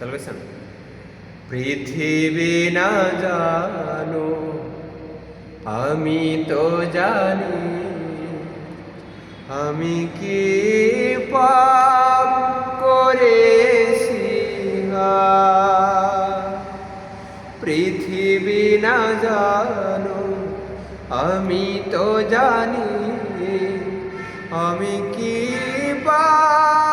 চলবেছেন পৃথিবী না জানো, আমি তো জানি, আমি কি পাপ করেছি? পৃথিবী না জানো, আমি তো জানি, আমি কি পাপ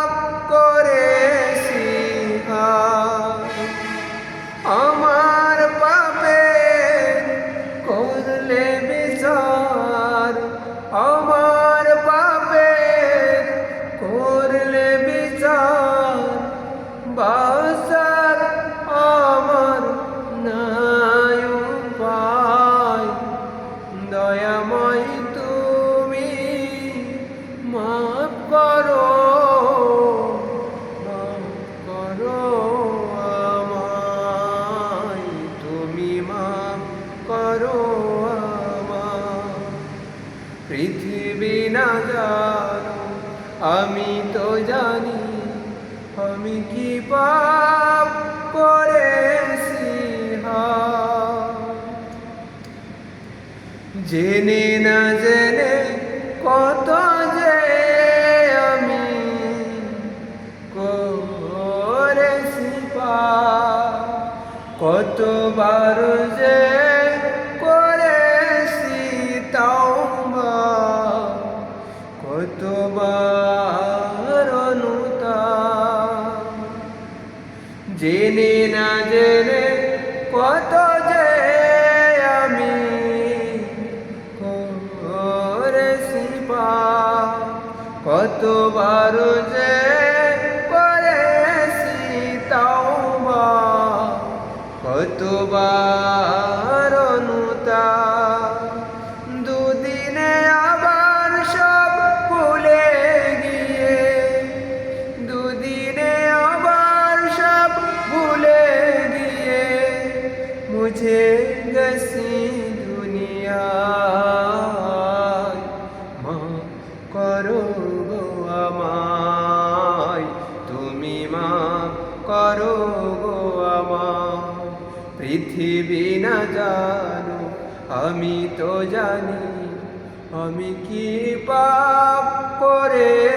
করো পৃথিবী না জানো আমি তো জানি আমি কি পাপ করেছি। জেনে না জেনে কত যে আমি করেছি পাপ। কতবার যে গেছি দুনিয়া মা করো গো তুমি মা করো গো আমায়। পৃথিবী না জানো, আমি তো জানি, আমি কি পাপ করেছি?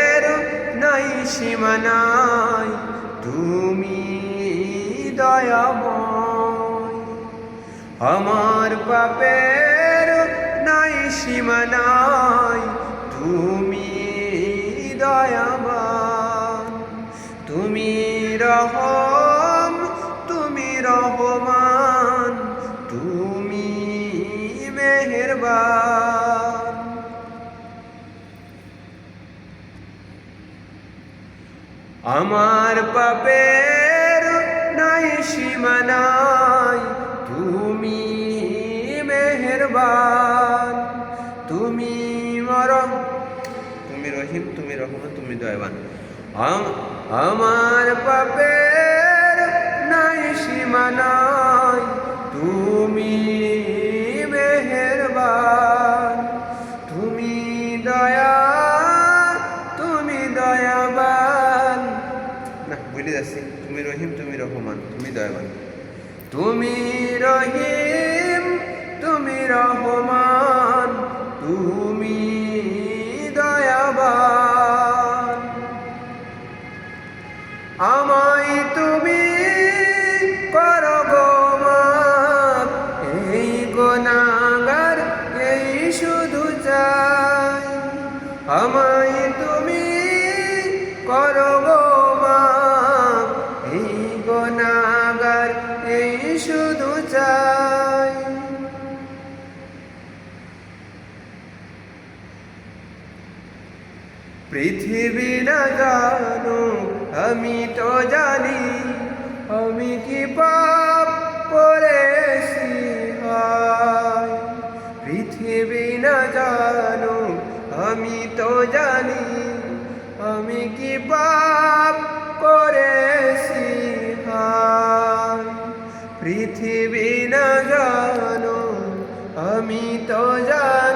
নাই সীমানাই তুমি দয়াময়। আমার পাপের নাই সীমানাই তুমি দয়াবান তুমি রহম, তুমি রহমান, তুমি মেহেরবান। আমার পাপের নাই সীমানাই তুমি মেহেরবান, তুমি মরম। তুমি রহিম, তুমি রহমান, তুমি দয়াবান। আম- আমার পাপের নাই সীমানাই তুমি না তুমি রহিম, তুমি রহমান, তুমি দয়াবান। তুমি রহিম, তুমি রহমান, তুমি দয়াবান। আমায় তুমি করো এই গোনাগার এই শুধু চাই। আমায় তুমি করো গো পৃথিবী না জানো, আমি তো জানি, আমি কি পাপ করেছি পৃথিবী না জানো, আমি তো জানি, আমি কি পাপ করেছি পৃথিবী না জানো, আমি তো জানি।